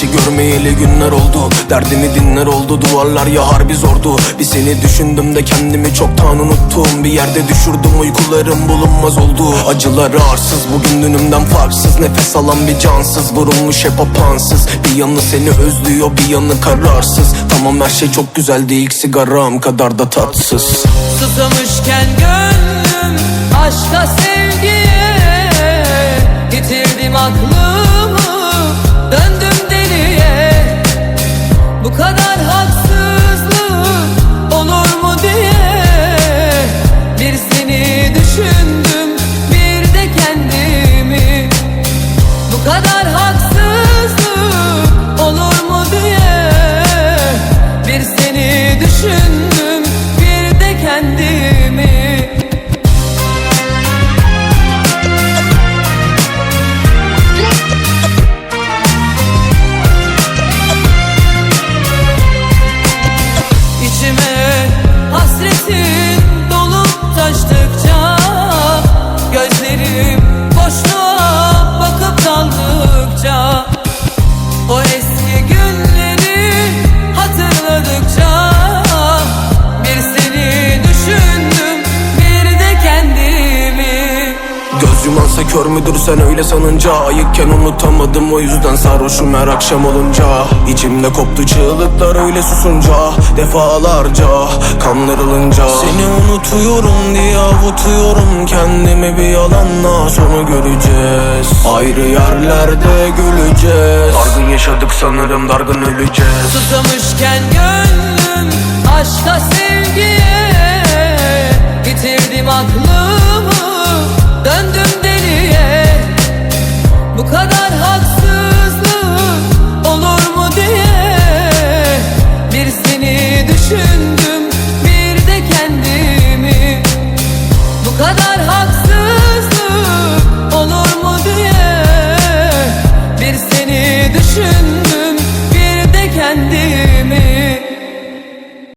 güneşi görmeyeli günler oldu. Derdimi dinler oldu duvarlar ya harbi zordu. Bir seni düşündüm de kendimi çoktan unuttum. Bir yerde düşürdüm uykularım bulunmaz oldu. Acıları arsız bugün dünümden farksız. Nefes alan bir cansız vurulmuş hep apansız Bir yanı seni özlüyor bir yanı kararsız. Tamam her şey çok güzeldi ilk sigaram kadar da tatsız. Susamışken gönlüm aşka sevgiye Yitirdim aklımı but hard. Yumansa kör müdür sen öyle sanınca? Ayıkken unutamadım o yüzden sarhoşum her akşam olunca. İçimde koptu çığlıklar öyle susunca Defalarca kanlarılınca Seni unutuyorum diye avutuyorum Kendimi bir yalanla sonu göreceğiz. Ayrı yerlerde güleceğiz. Dargın yaşadık sanırım dargın öleceğiz. Susamışken gönlüm aşka sevgiye imagine